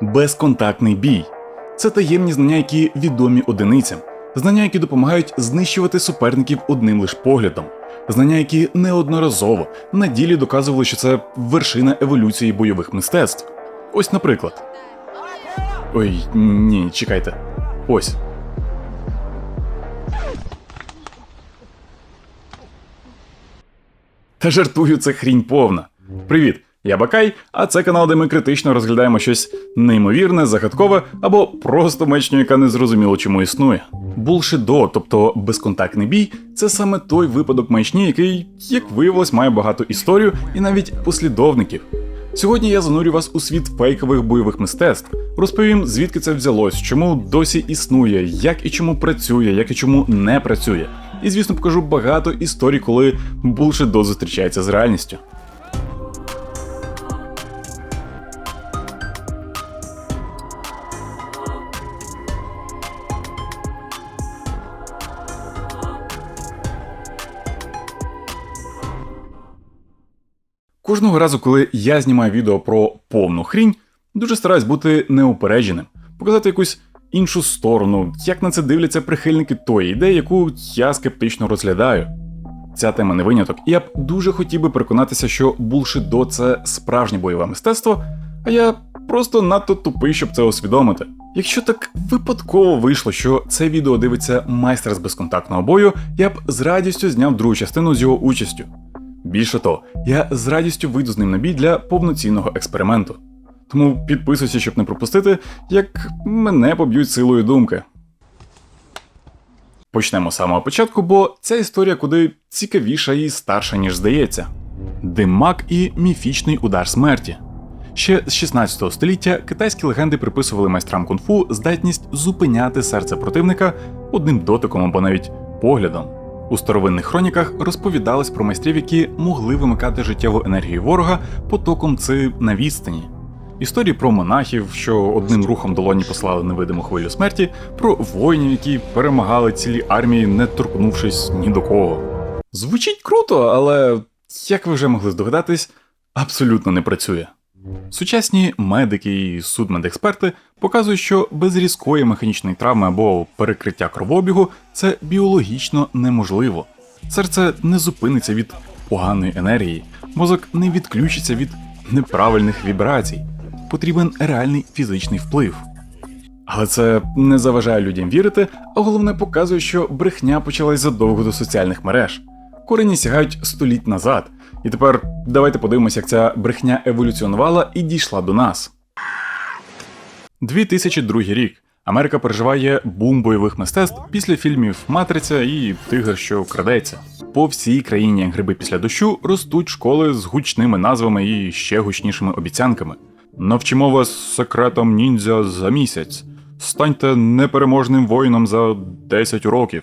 безконтактний бій. Це таємні знання, які відомі одиницям, знання, які допомагають знищувати суперників одним лиш поглядом, знання, які неодноразово на ділі доказували, що це вершина еволюції бойових мистецтв. Ось, наприклад. Ой, ні, чекайте. Ось. Та жартую, це хрінь повна. Привіт, я Бакай, а це канал, де ми критично розглядаємо щось неймовірне, загадкове або просто мечню, яка не зрозуміло чому існує. Булшидо, тобто безконтактний бій, це саме той випадок маячні, який, як виявилось, має багато історію і навіть послідовників. Сьогодні я занурю вас у світ фейкових бойових мистецтв. Розповім, звідки це взялось, чому досі існує, як і чому працює, як і чому не працює. І звісно, покажу багато історій, коли булшидо зустрічається з реальністю. Кожного разу, коли я знімаю відео про повну хрінь, дуже стараюсь бути неупередженим, показати якусь іншу сторону, як на це дивляться прихильники тої ідеї, яку я скептично розглядаю. Ця тема не виняток, і я б дуже хотів би переконатися, що булшидо це справжнє бойове мистецтво, а я просто надто тупий, щоб це усвідомити. Якщо так випадково вийшло, що це відео дивиться майстер з безконтактного бою, я б з радістю зняв другу частину з його участю. Більше того, я з радістю вийду з ним на бій для повноцінного експерименту. Тому підписуйся, щоб не пропустити, як мене поб'ють силою думки. Почнемо з самого початку, бо ця історія куди цікавіша і старша, ніж здається. Димак і міфічний удар смерті. Ще з 16 століття китайські легенди приписували майстрам кунг-фу здатність зупиняти серце противника одним дотиком або навіть поглядом. У старовинних хроніках розповідалось про майстрів, які могли вимикати життєву енергію ворога потоком ци на відстані. Історії про монахів, що одним рухом долоні послали невидиму хвилю смерті, про воїнів, які перемагали цілі армії, не торкнувшись ні до кого. Звучить круто, але, як ви вже могли здогадатись, абсолютно не працює. Сучасні медики і судмедексперти показують, що без різкої механічної травми або перекриття кровообігу це біологічно неможливо. Серце не зупиниться від поганої енергії, мозок не відключиться від неправильних вібрацій. Потрібен реальний фізичний вплив. Але це не заважає людям вірити, а головне показує, що брехня почалась задовго до соціальних мереж. Корені сягають століть назад. І тепер давайте подивимося, як ця брехня еволюціонувала і дійшла до нас. 2002 рік. Америка переживає бум бойових мистецтв після фільмів Матриця і Тигр, що крадеться. По всій країні, гриби після дощу, ростуть школи з гучними назвами і ще гучнішими обіцянками. Навчимо вас секретом ніндзя за місяць. Станьте непереможним воїном за 10 років.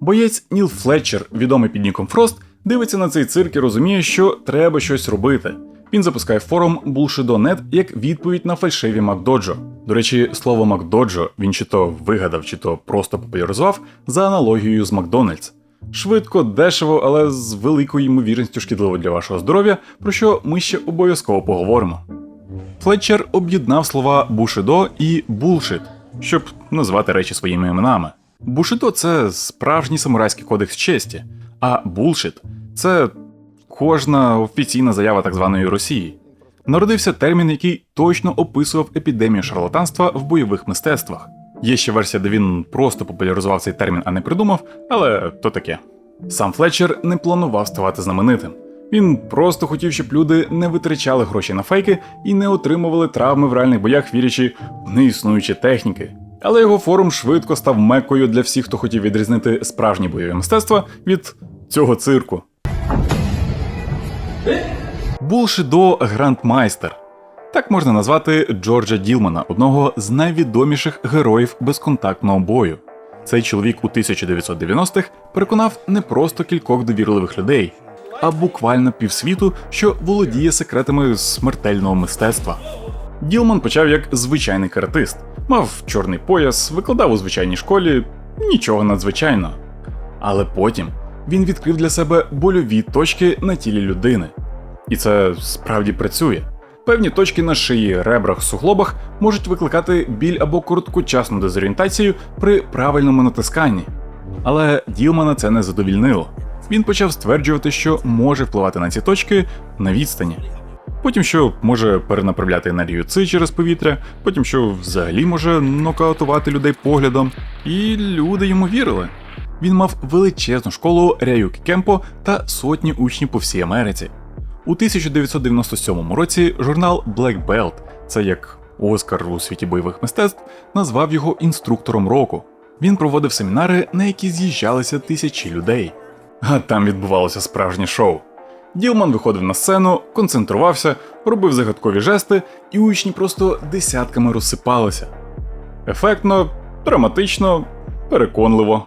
Боєць Ніл Флетчер, відомий під ніком Фрост, дивиться на цей цирк і розуміє, що треба щось робити. Він запускає форум Bullshido.net як відповідь на фальшиві Макдоджо. До речі, слово Макдоджо він чи то вигадав, чи то просто популяризував за аналогією з Макдональдс. Швидко, дешево, але з великою ймовірністю шкідливо для вашого здоров'я, про що ми ще обов'язково поговоримо. Флетчер об'єднав слова бушидо і булшит, щоб назвати речі своїми іменами. Бушидо це справжній самурайський кодекс честі, а булшит це кожна офіційна заява так званої Росії. Народився термін, який точно описував епідемію шарлатанства в бойових мистецтвах. Є ще версія, де він просто популяризував цей термін, а не придумав, але то таке. Сам Флетчер не планував ставати знаменитим. Він просто хотів, щоб люди не витрачали гроші на фейки і не отримували травми в реальних боях, вірячи в неіснуючі техніки. Але його форум швидко став мекою для всіх, хто хотів відрізнити справжні бойові мистецтва від цього цирку. Булшидо Грандмайстер. Так можна назвати Джорджа Ділмана, одного з найвідоміших героїв безконтактного бою. Цей чоловік у 1990-х переконав не просто кількох довірливих людей, а буквально півсвіту, що володіє секретами смертельного мистецтва. Ділман почав як звичайний каратист, мав чорний пояс, викладав у звичайній школі, нічого надзвичайного. Але потім він відкрив для себе больові точки на тілі людини. І це справді працює. Певні точки на шиї, ребрах, суглобах можуть викликати біль або короткочасну дезорієнтацію при правильному натисканні. Але Ділмана це не задовільнило. Він почав стверджувати, що може впливати на ці точки на відстані. Потім що може перенаправляти енергію ци через повітря, потім що взагалі може нокаутувати людей поглядом, і люди йому вірили. Він мав величезну школу Ряюкі Кемпо та сотні учнів по всій Америці. У 1997 році журнал Black Belt, це як Оскар у світі бойових мистецтв, назвав його інструктором року. Він проводив семінари, на які з'їжджалися тисячі людей. А там відбувалося справжнє шоу. Ділман виходив на сцену, концентрувався, робив загадкові жести, і учні просто десятками розсипалися. Ефектно, драматично, переконливо.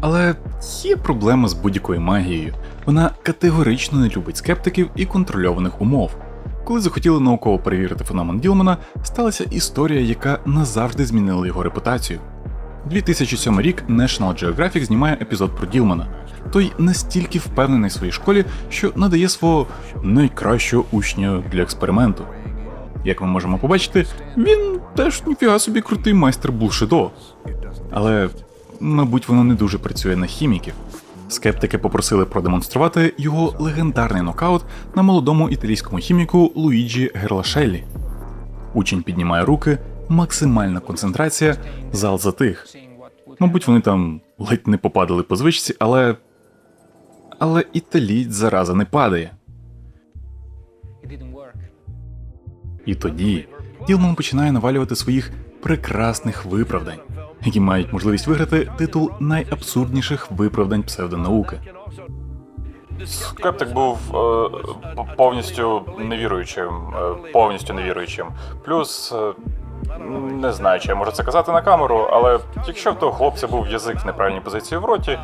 Але є проблема з будь-якою магією. Вона категорично не любить скептиків і контрольованих умов. Коли захотіли науково перевірити феномен Ділмана, сталася історія, яка назавжди змінила його репутацію. 2007 рік National Geographic знімає епізод про Ділмана. Той настільки впевнений в своїй школі, що надає свого найкращого учня для експерименту. Як ми можемо побачити, він теж ніфіга собі крутий майстер булшидо. Але, мабуть, воно не дуже працює на хіміків. Скептики попросили продемонструвати його легендарний нокаут на молодому італійському хіміку Луїджі Герлашеллі. Учень піднімає руки, максимальна концентрація, зал затих. Мабуть, вони там ледь не попадали по звичці, але. Але італієць зараза не падає. І тоді Ділман починає навалювати своїх прекрасних виправдань, які мають можливість виграти титул найабсурдніших виправдань псевдонауки. Скептик був е, повністю невіруючим, е, повністю невіруючим. Плюс е, не знаю, чи я можу це казати на камеру, але якщо в того хлопця був язик в неправильній позиції в роті,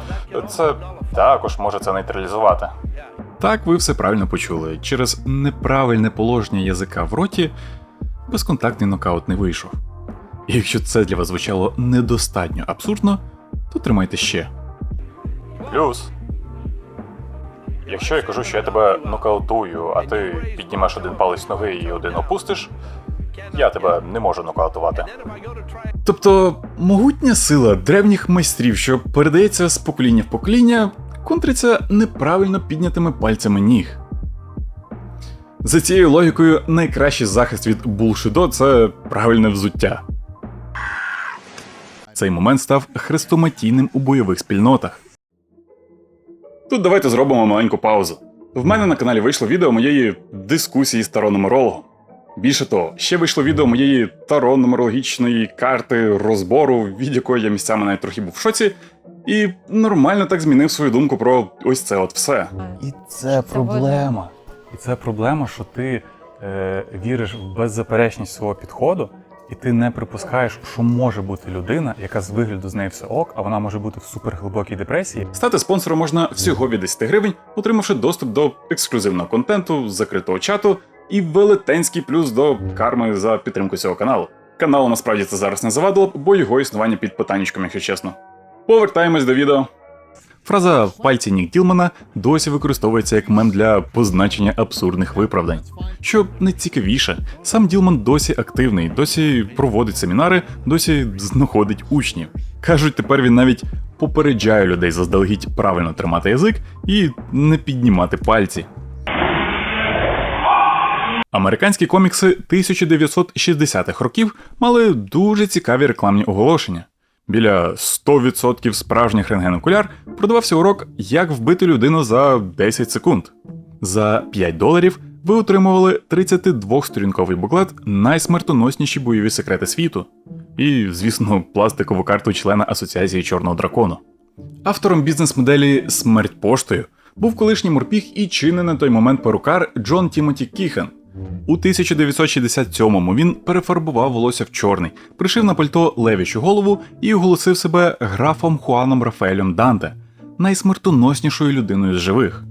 це також може це нейтралізувати. Так, ви все правильно почули. Через неправильне положення язика в роті безконтактний нокаут не вийшов. І якщо це для вас звучало недостатньо абсурдно, то тримайте ще. Плюс. Якщо я кажу, що я тебе нокаутую, а ти піднімеш один палець ноги і один опустиш, я тебе не можу нокаутувати. Тобто могутня сила древніх майстрів, що передається з покоління в покоління, контриться неправильно піднятими пальцями ніг. За цією логікою, найкращий захист від булшидо це правильне взуття. Цей момент став хрестоматійним у бойових спільнотах. Тут давайте зробимо маленьку паузу. В мене на каналі вийшло відео моєї дискусії з таро-нумерологом. Більше того, ще вийшло відео моєї таро-нумерологічної карти розбору, від якої я місцями навіть трохи був в шоці, і нормально так змінив свою думку про ось це от все. І це проблема. І це проблема, що ти е, віриш в беззаперечність свого підходу, і ти не припускаєш, що може бути людина, яка з вигляду з неї все ок, а вона може бути в суперглибокій депресії. Стати спонсором можна всього від 10 гривень, отримавши доступ до ексклюзивного контенту, закритого чату і велетенський плюс до карми за підтримку цього каналу. Каналу насправді це зараз не завадило бо його існування під питаннячком, якщо чесно. Повертаємось до відео. Фраза пальці Нік Ділмана досі використовується як мем для позначення абсурдних виправдань. Що найцікавіше, сам Ділман досі активний, досі проводить семінари, досі знаходить учнів. Кажуть, тепер він навіть попереджає людей заздалегідь правильно тримати язик і не піднімати пальці. Американські комікси 1960-х років мали дуже цікаві рекламні оголошення. Біля 100% справжніх рентген-окуляр продавався урок, як вбити людину за 10 секунд. За 5 доларів ви отримували 32-сторінковий буклет найсмертоносніші бойові секрети світу. І, звісно, пластикову карту члена Асоціації Чорного дракону. Автором бізнес-моделі Смерть поштою був колишній морпіг і чинний на той момент перукар Джон Тімоті Кіхен. У 1967-му він перефарбував волосся в чорний, пришив на пальто левічу голову і оголосив себе графом Хуаном Рафаелем Данте, найсмертоноснішою людиною з живих.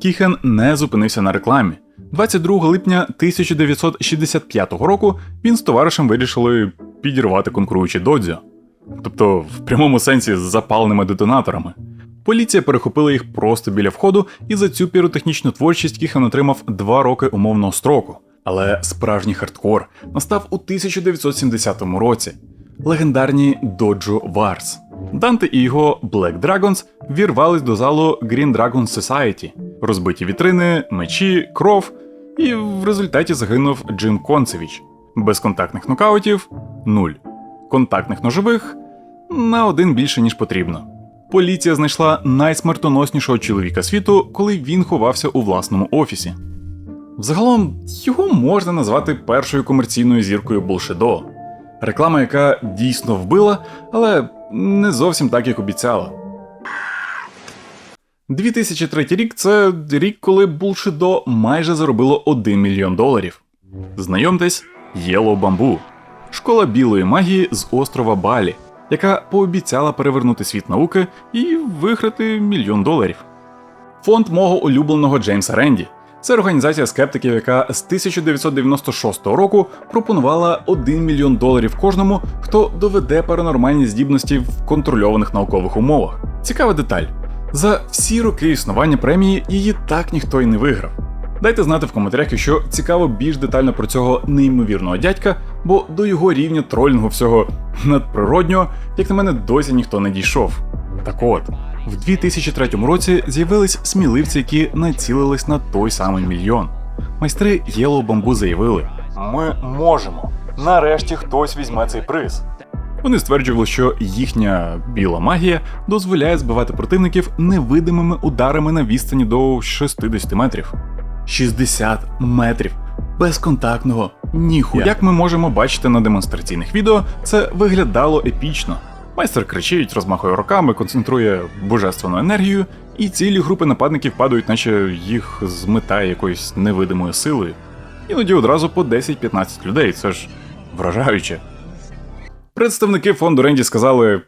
Кіхен не зупинився на рекламі. 22 липня 1965 року він з товаришем вирішили підірвати конкуруючі додзьо. Тобто, в прямому сенсі з запаленими детонаторами. Поліція перехопила їх просто біля входу, і за цю піротехнічну творчість Кіхан отримав два роки умовного строку. Але справжній хардкор настав у 1970 році. Легендарні Доджо Варс. Данте і його Black Dragons вірвались до залу Green Dragon Society. Розбиті вітрини, мечі, кров, і в результаті загинув Джим Концевіч. Безконтактних нокаутів нуль. Контактних ножових на один більше, ніж потрібно. Поліція знайшла найсмертоноснішого чоловіка світу, коли він ховався у власному офісі. Взагалом, його можна назвати першою комерційною зіркою Болшедо. Реклама, яка дійсно вбила, але не зовсім так, як обіцяла. 2003 рік це рік, коли Булшидо майже заробило 1 мільйон доларів. Знайомтесь, Yellow Bamboo – школа білої магії з острова Балі, яка пообіцяла перевернути світ науки і виграти мільйон доларів. Фонд мого улюбленого Джеймса Ренді. Це організація скептиків, яка з 1996 року пропонувала 1 мільйон доларів кожному, хто доведе паранормальні здібності в контрольованих наукових умовах. Цікава деталь. За всі роки існування премії її так ніхто й не виграв. Дайте знати в коментарях, якщо цікаво більш детально про цього неймовірного дядька, бо до його рівня тролінгу всього надприроднього, як на мене, досі ніхто не дійшов. Так от, в 2003 році з'явились сміливці, які націлились на той самий мільйон. Майстри Yellow Bamboo заявили: Ми можемо. Нарешті хтось візьме цей приз. Вони стверджували, що їхня біла магія дозволяє збивати противників невидимими ударами на відстані до 60 метрів. 60 метрів безконтактного ніхуя. Як ми можемо бачити на демонстраційних відео, це виглядало епічно. Майстер кричить, розмахує руками, концентрує божественну енергію, і цілі групи нападників падають, наче їх змитає якоюсь невидимою силою. Іноді одразу по 10-15 людей, це ж вражаюче. Представники фонду Ренді сказали: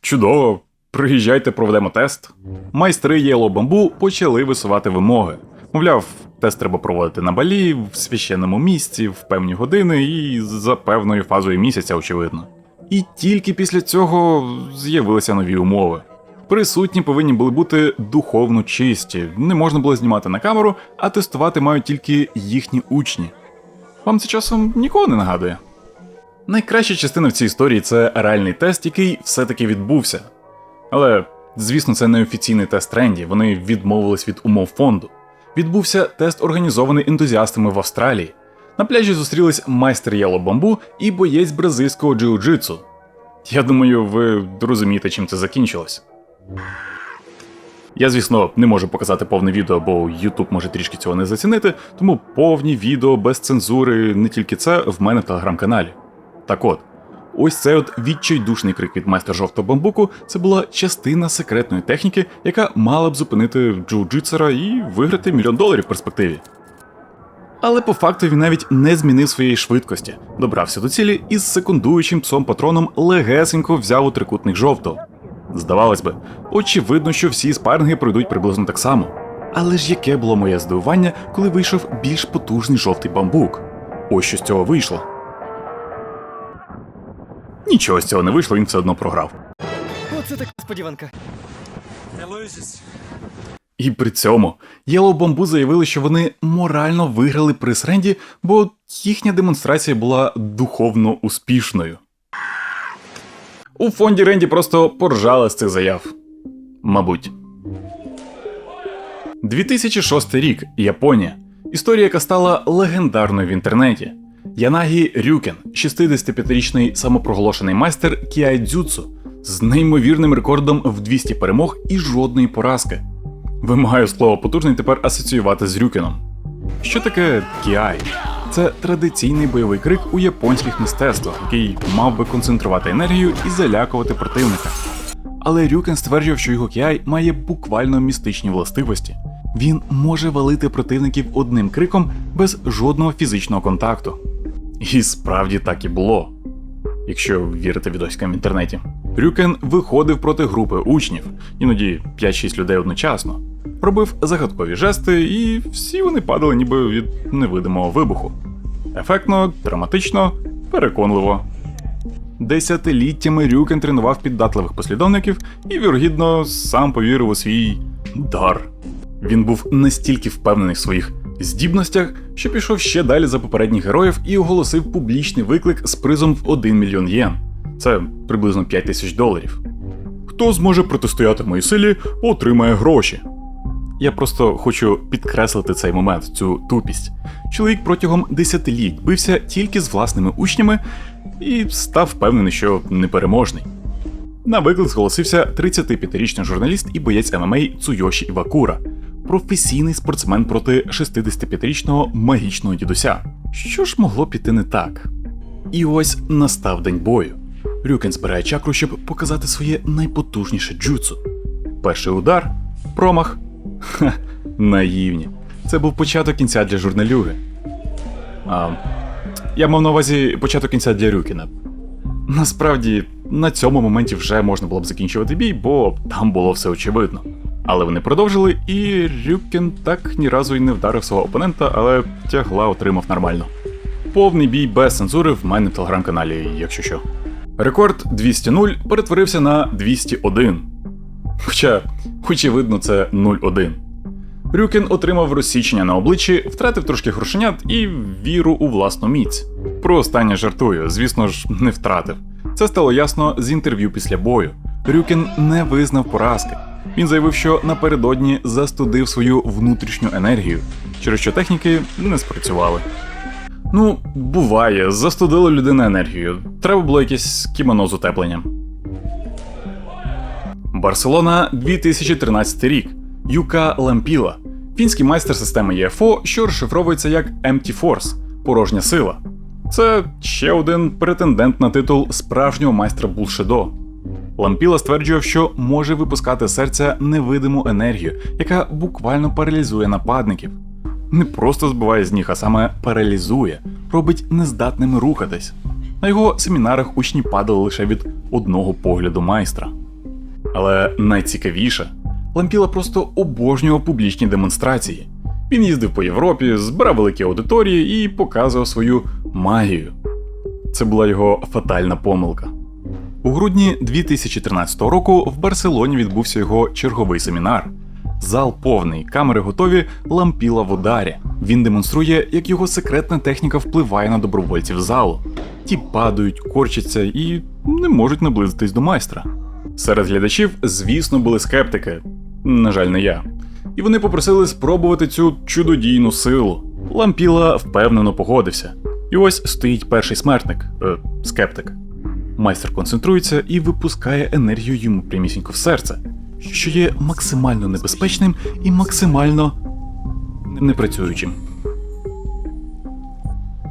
чудово, приїжджайте, проведемо тест. Майстри Yellow Bamboo почали висувати вимоги. Мовляв, тест треба проводити на балі, в священному місці, в певні години і за певною фазою місяця, очевидно. І тільки після цього з'явилися нові умови. Присутні повинні були бути духовно чисті, не можна було знімати на камеру, а тестувати мають тільки їхні учні. Вам це часом нікого не нагадує? Найкраща частина в цій історії це реальний тест, який все-таки відбувся. Але, звісно, це не офіційний тест тренді, вони відмовились від умов фонду. Відбувся тест, організований ентузіастами в Австралії. На пляжі зустрілись майстер Yellow Bamboo і боєць бразильського джиу-джитсу. Я думаю, ви розумієте, чим це закінчилось. Я, звісно, не можу показати повне відео, бо YouTube може трішки цього не зацінити, тому повні відео без цензури, не тільки це, в мене в телеграм-каналі. Так от, ось цей от відчайдушний крик від майстра жовтого бамбуку це була частина секретної техніки, яка мала б зупинити джиу-джитсера і виграти мільйон доларів в перспективі. Але по факту він навіть не змінив своєї швидкості, добрався до цілі і з секундуючим псом патроном легесенько взяв у трикутник жовтого. Здавалось би, очевидно, що всі спаринги пройдуть приблизно так само. Але ж яке було моє здивування, коли вийшов більш потужний жовтий бамбук? Ось що з цього вийшло. Нічого з цього не вийшло, він все одно програв. Оце так сподіванка. І при цьому Yellow Bamboo заявили, що вони морально виграли приз Ренді, бо їхня демонстрація була духовно успішною. У фонді Ренді просто поржали з цих заяв. Мабуть. 2006 рік. Японія. Історія, яка стала легендарною в інтернеті. Янагі Рюкен, 65-річний самопроголошений майстер кіайдзюцу, з неймовірним рекордом в 200 перемог і жодної поразки. Вимагаю слово потужний тепер асоціювати з Рюкеном. Що таке кіай? Це традиційний бойовий крик у японських мистецтвах, який мав би концентрувати енергію і залякувати противника. Але Рюкен стверджував, що його кіай має буквально містичні властивості. Він може валити противників одним криком без жодного фізичного контакту. І справді так і було. Якщо вірити відоськам в інтернеті. Рюкен виходив проти групи учнів, іноді 5-6 людей одночасно, робив загадкові жести, і всі вони падали ніби від невидимого вибуху. Ефектно, драматично, переконливо. Десятиліттями Рюкен тренував піддатливих послідовників і, вірогідно, сам повірив у свій дар. Він був настільки впевнений в своїх здібностях, що пішов ще далі за попередніх героїв і оголосив публічний виклик з призом в 1 мільйон єн. Це приблизно 5 тисяч доларів. Хто зможе протистояти моїй силі, отримає гроші. Я просто хочу підкреслити цей момент, цю тупість. Чоловік протягом десятиліть бився тільки з власними учнями і став впевнений, що непереможний. На виклик зголосився 35-річний журналіст і боєць ММА Цуйоші Івакура, професійний спортсмен проти 65-річного магічного дідуся. Що ж могло піти не так? І ось настав день бою. Рюкен збирає чакру, щоб показати своє найпотужніше джуцу. Перший удар, промах. Ха, наївні. Це був початок кінця для журналюги. А, я мав на увазі початок кінця для Рюкіна. Насправді, на цьому моменті вже можна було б закінчувати бій, бо там було все очевидно. Але вони продовжили, і Рюкін так ні разу й не вдарив свого опонента, але тягла отримав нормально. Повний бій без цензури в мене в телеграм-каналі, якщо що. Рекорд 200-0 перетворився на 201. Хоча, очевидно, це 0-1. Рюкін отримав розсічення на обличчі, втратив трошки грошенят і віру у власну міць. Про останнє жартую, звісно ж, не втратив. Це стало ясно з інтерв'ю після бою. Рюкін не визнав поразки. Він заявив, що напередодні застудив свою внутрішню енергію, через що техніки не спрацювали. Ну, буває, застудила людина енергію. Треба було якесь кімоно з утепленням. Барселона 2013 рік. Юка Лампіла. Фінський майстер системи ЄФО, що розшифровується як Empty Force порожня сила. Це ще один претендент на титул справжнього майстра Булшедо. Лампіла стверджував, що може випускати серця невидиму енергію, яка буквально паралізує нападників. Не просто збиває з ніг, а саме паралізує, робить нездатними рухатись. На його семінарах учні падали лише від одного погляду майстра. Але найцікавіше, Лампіла просто обожнював публічні демонстрації. Він їздив по Європі, збирав великі аудиторії і показував свою магію. Це була його фатальна помилка. У грудні 2013 року в Барселоні відбувся його черговий семінар. Зал повний, камери готові, лампіла в ударі. Він демонструє, як його секретна техніка впливає на добровольців залу. Ті падають, корчаться і не можуть наблизитись до майстра. Серед глядачів, звісно, були скептики, на жаль, не я. І вони попросили спробувати цю чудодійну силу. Лампіла впевнено погодився. І ось стоїть перший смертник, е, скептик. Майстер концентрується і випускає енергію йому прямісінько в серце, що є максимально небезпечним і максимально непрацюючим.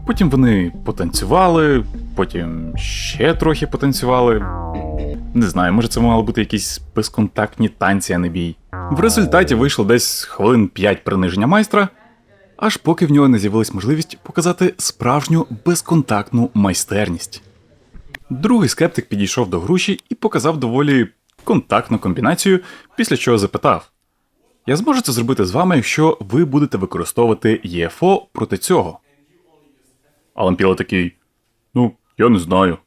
Потім вони потанцювали, потім ще трохи потанцювали. Не знаю, може це мали бути якісь безконтактні танці, а не бій. В результаті вийшло десь хвилин 5 приниження майстра, аж поки в нього не з'явилась можливість показати справжню безконтактну майстерність. Другий скептик підійшов до груші і показав доволі контактну комбінацію, після чого запитав: Я зможу це зробити з вами, якщо ви будете використовувати ЄФО проти цього. А Лампіла такий: Ну, я не знаю.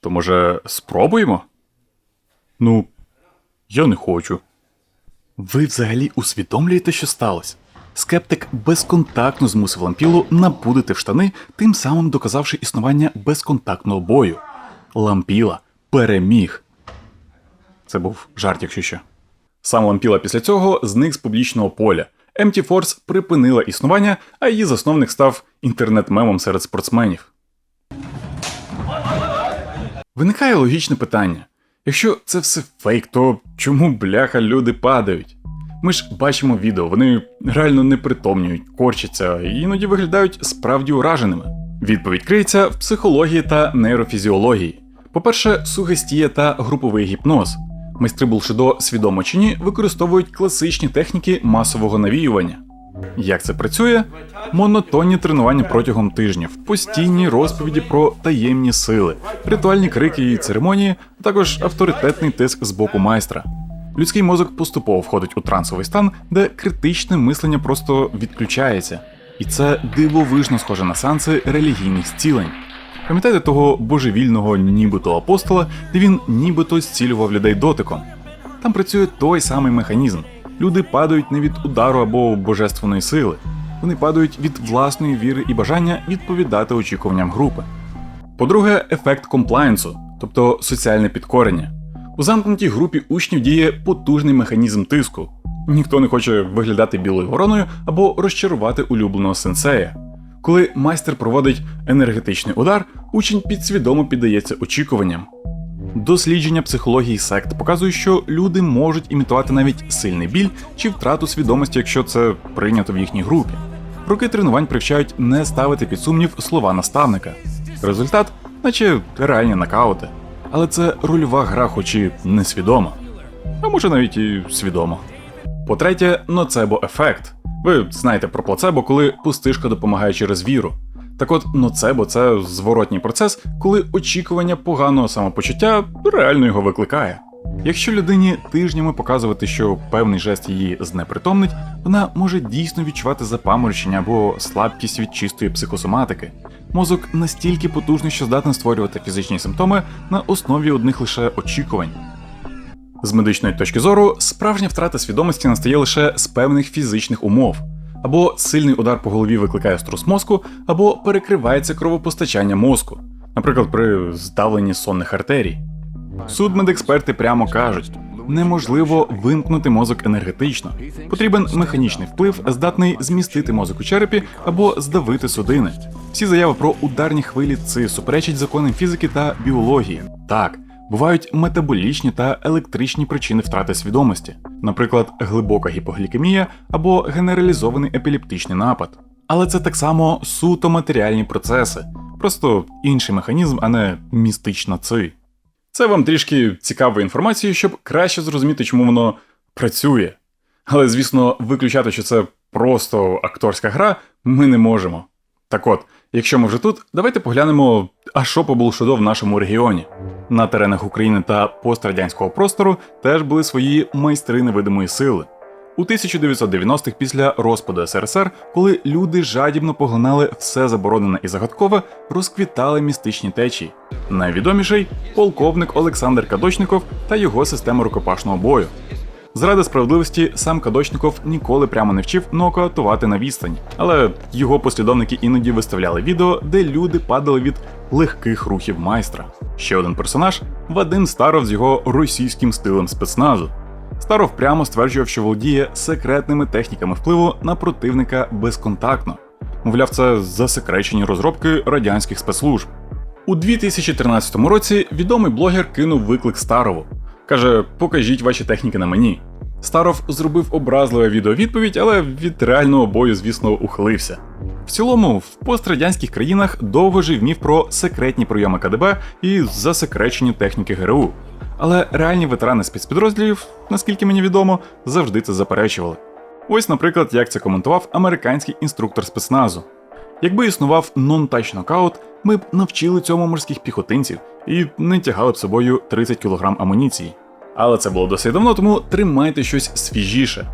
То може спробуємо? Ну, я не хочу. Ви взагалі усвідомлюєте, що сталося? Скептик безконтактно змусив лампілу напудити в штани, тим самим доказавши існування безконтактного бою. Лампіла переміг. Це був жарт, якщо що. Сам Лампіла після цього зник з публічного поля. Empty Force припинила існування, а її засновник став інтернет-мемом серед спортсменів. Виникає логічне питання: якщо це все фейк, то чому бляха люди падають? Ми ж бачимо відео, вони реально не притомнюють, корчаться і іноді виглядають справді ураженими. Відповідь криється в психології та нейрофізіології. По-перше, сугестія та груповий гіпноз. Майстри Булшидо, свідомо чи ні, використовують класичні техніки масового навіювання. Як це працює? Монотонні тренування протягом тижнів, постійні розповіді про таємні сили, ритуальні крики і церемонії, а також авторитетний тиск з боку майстра. Людський мозок поступово входить у трансовий стан, де критичне мислення просто відключається. І це дивовижно схоже на сеанси релігійних зцілень. Пам'ятаєте того божевільного нібито апостола, де він нібито зцілював людей дотиком? Там працює той самий механізм. Люди падають не від удару або божественної сили. вони падають від власної віри і бажання відповідати очікуванням групи. По-друге, ефект комплаєнсу, тобто соціальне підкорення. У замкнутій групі учнів діє потужний механізм тиску. Ніхто не хоче виглядати білою вороною або розчарувати улюбленого сенсея. Коли майстер проводить енергетичний удар, учень підсвідомо піддається очікуванням. Дослідження психології сект показують, що люди можуть імітувати навіть сильний біль чи втрату свідомості, якщо це прийнято в їхній групі. Роки тренувань привчають не ставити під сумнів слова наставника. Результат, наче реальні нокаути. Але це рольова гра, хоч і несвідома. А може навіть і свідомо. По-третє, ноцебо-ефект. Ви знаєте про плацебо, коли пустишка допомагає через віру. Так от, ноцебо це зворотній процес, коли очікування поганого самопочуття реально його викликає. Якщо людині тижнями показувати, що певний жест її знепритомнить, вона може дійсно відчувати запаморочення або слабкість від чистої психосоматики. Мозок настільки потужний, що здатний створювати фізичні симптоми на основі одних лише очікувань. З медичної точки зору, справжня втрата свідомості настає лише з певних фізичних умов. Або сильний удар по голові викликає струс мозку, або перекривається кровопостачання мозку, наприклад, при здавленні сонних артерій. Судмедексперти прямо кажуть, неможливо вимкнути мозок енергетично. Потрібен механічний вплив, здатний змістити мозок у черепі або здавити судини. Всі заяви про ударні хвилі ЦИ суперечать законам фізики та біології. Так, бувають метаболічні та електричні причини втрати свідомості, наприклад, глибока гіпоглікемія або генералізований епілептичний напад. Але це так само суто матеріальні процеси, просто інший механізм, а не містична ци. Це вам трішки цікавої інформації, щоб краще зрозуміти, чому воно працює. Але, звісно, виключати, що це просто акторська гра, ми не можемо. Так от, якщо ми вже тут, давайте поглянемо, а що по булшудо в нашому регіоні. На теренах України та пострадянського простору теж були свої майстри невидимої сили. У 1990-х після розпаду СРСР, коли люди жадібно поглинали все заборонене і загадкове, розквітали містичні течії. Найвідоміший полковник Олександр Кадочников та його система рукопашного бою. Заради справедливості сам Кадочников ніколи прямо не вчив нокаутувати на відстані, але його послідовники іноді виставляли відео, де люди падали від легких рухів майстра. Ще один персонаж Вадим Старов з його російським стилем спецназу. Старов прямо стверджував, що володіє секретними техніками впливу на противника безконтактно. Мовляв, це засекречені розробки радянських спецслужб. У 2013 році відомий блогер кинув виклик Старову. Каже: покажіть ваші техніки на мені. Старов зробив образливе відеовідповідь, але від реального бою, звісно, ухилився. В цілому, в пострадянських країнах довго жив міф про секретні прийоми КДБ і засекречені техніки ГРУ. Але реальні ветерани спецпідрозділів, наскільки мені відомо, завжди це заперечували. Ось, наприклад, як це коментував американський інструктор спецназу. Якби існував нон-тач нокаут, ми б навчили цьому морських піхотинців і не тягали б собою 30 кг амуніції. Але це було досить давно, тому тримайте щось свіжіше.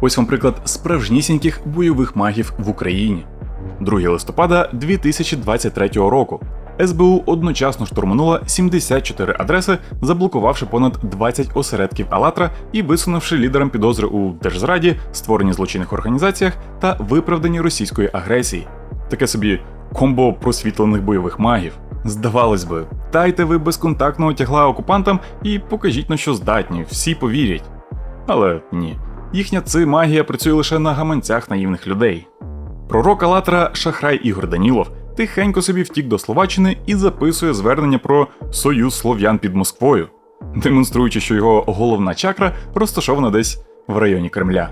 Ось вам приклад справжнісіньких бойових магів в Україні. 2 листопада 2023 року. СБУ одночасно штурманула 74 адреси, заблокувавши понад 20 осередків Алатра і висунувши лідерам підозри у держзраді, створенні злочинних організаціях та виправданні російської агресії. Таке собі комбо просвітлених бойових магів. Здавалось би, дайте ви безконтактного тягла окупантам і покажіть на що здатні, всі повірять. Але ні, їхня ци магія працює лише на гаманцях наївних людей. Пророк Алатра Шахрай Ігор Данілов тихенько собі втік до Словаччини і записує звернення про союз слов'ян під Москвою, демонструючи, що його головна чакра розташована десь в районі Кремля.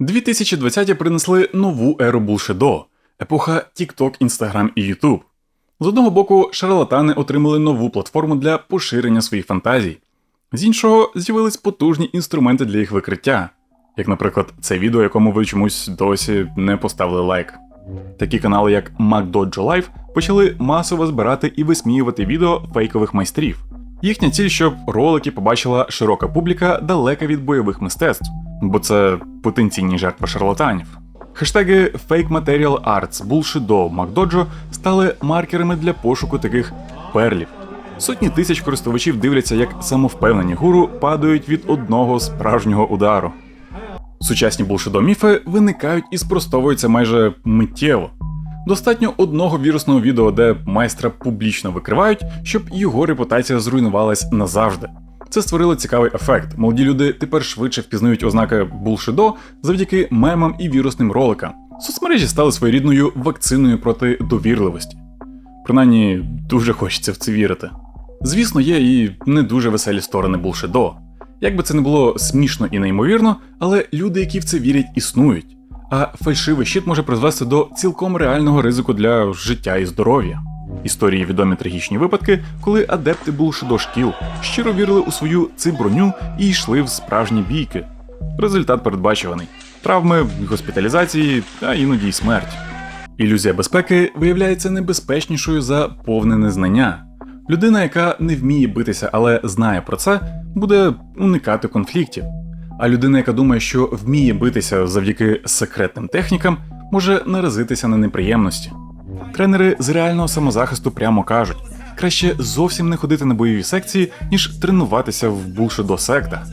2020-ті принесли нову еру булшедо, епоха TikTok, Instagram і YouTube. З одного боку, шарлатани отримали нову платформу для поширення своїх фантазій, з іншого з'явились потужні інструменти для їх викриття, як, наприклад, це відео, якому ви чомусь досі не поставили лайк. Такі канали, як MacDojo Live, почали масово збирати і висміювати відео фейкових майстрів. Їхня ціль, щоб ролики побачила широка публіка далека від бойових мистецтв, бо це потенційні жертви шарлатанів. Хештеги Fake Material Arts, Bullshido, MacDojo стали маркерами для пошуку таких перлів. Сотні тисяч користувачів дивляться, як самовпевнені гуру падають від одного справжнього удару. Сучасні булшидо-міфи виникають і спростовуються майже миттєво. Достатньо одного вірусного відео, де майстра публічно викривають, щоб його репутація зруйнувалась назавжди. Це створило цікавий ефект. Молоді люди тепер швидше впізнають ознаки булшидо завдяки мемам і вірусним роликам. Соцмережі стали своєрідною вакциною проти довірливості. Принаймні, дуже хочеться в це вірити. Звісно, є і не дуже веселі сторони булшидо. Як би це не було смішно і неймовірно, але люди, які в це вірять, існують. А фальшивий щит може призвести до цілком реального ризику для життя і здоров'я. Історії відомі трагічні випадки, коли адепти булшидо шкіл щиро вірили у свою циброню і йшли в справжні бійки. Результат передбачуваний: травми, госпіталізації, а іноді й смерть. Ілюзія безпеки виявляється небезпечнішою за повне незнання. Людина, яка не вміє битися, але знає про це, буде уникати конфліктів. А людина, яка думає, що вміє битися завдяки секретним технікам, може наразитися на неприємності. Тренери з реального самозахисту прямо кажуть: краще зовсім не ходити на бойові секції, ніж тренуватися в булшидо сектах.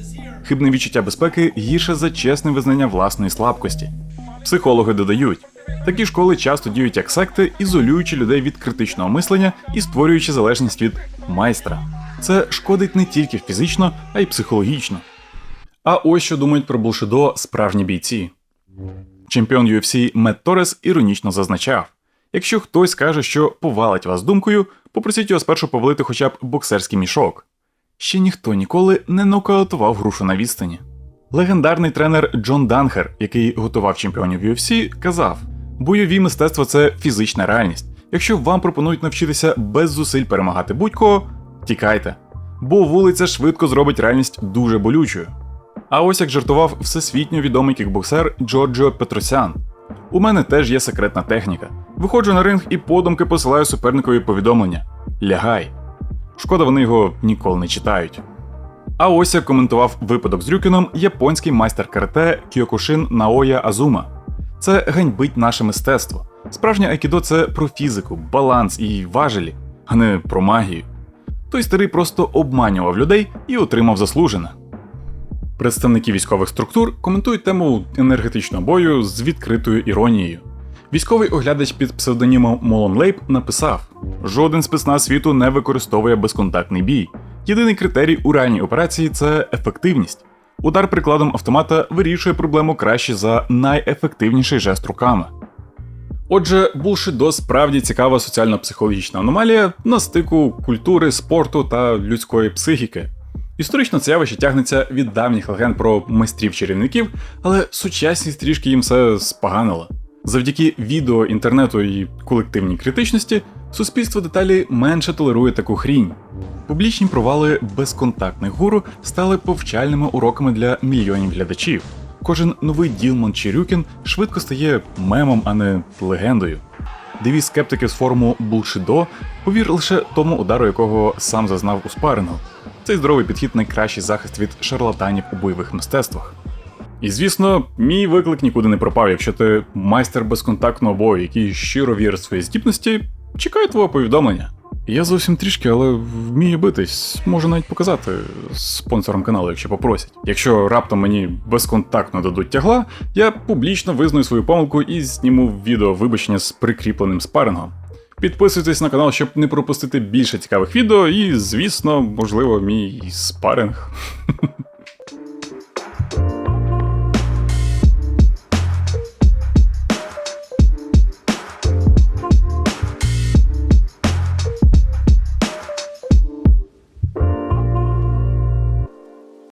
Хибне відчуття безпеки гірше за чесне визнання власної слабкості. Психологи додають, такі школи часто діють як секти, ізолюючи людей від критичного мислення і створюючи залежність від майстра. Це шкодить не тільки фізично, а й психологічно. А ось що думають про булшидо справжні бійці. Чемпіон UFC Мет Торрес іронічно зазначав: якщо хтось скаже, що повалить вас думкою, попросіть його спершу повалити хоча б боксерський мішок. Ще ніхто ніколи не нокаутував грушу на відстані. Легендарний тренер Джон Данхер, який готував чемпіонів UFC, казав: бойові мистецтва це фізична реальність. Якщо вам пропонують навчитися без зусиль перемагати будь-кого, тікайте, бо вулиця швидко зробить реальність дуже болючою. А ось як жартував всесвітньо відомий кікбоксер Джорджо Петросян. У мене теж є секретна техніка. Виходжу на ринг і подумки посилаю суперникові повідомлення: Лягай. Шкода, вони його ніколи не читають. А ось як коментував випадок з Рюкіном японський майстер карате Кіокушин Наоя Азума. Це ганьбить наше мистецтво. Справжнє айкідо це про фізику, баланс і важелі, а не про магію. Той старий просто обманював людей і отримав заслужене. Представники військових структур коментують тему енергетичного бою з відкритою іронією. Військовий оглядач під псевдонімом Молон Лейб написав: жоден спецназ світу не використовує безконтактний бій. Єдиний критерій у реальній операції це ефективність. Удар прикладом автомата вирішує проблему краще за найефективніший жест руками. Отже, булшидо справді цікава соціально-психологічна аномалія на стику культури, спорту та людської психіки. Історично це явище тягнеться від давніх легенд про майстрів-чарівників, але сучасність трішки їм все споганила. Завдяки відео, інтернету і колективній критичності суспільство деталі менше толерує таку хрінь. Публічні провали безконтактних гуру стали повчальними уроками для мільйонів глядачів. Кожен новий Ділман чи Рюкін швидко стає мемом, а не легендою. Девіз скептики з форуму Булшидо повір лише тому удару, якого сам зазнав у спарингу. Цей здоровий підхід найкращий захист від шарлатанів у бойових мистецтвах. І звісно, мій виклик нікуди не пропав. Якщо ти майстер безконтактного бою, який щиро вірить в свої здібності, чекаю твого повідомлення. Я зовсім трішки, але вмію битись, можу навіть показати спонсорам каналу, якщо попросять. Якщо раптом мені безконтактно дадуть тягла, я публічно визнаю свою помилку і зніму відео вибачення з прикріпленим спарингом. Підписуйтесь на канал, щоб не пропустити більше цікавих відео, і, звісно, можливо, мій спаринг.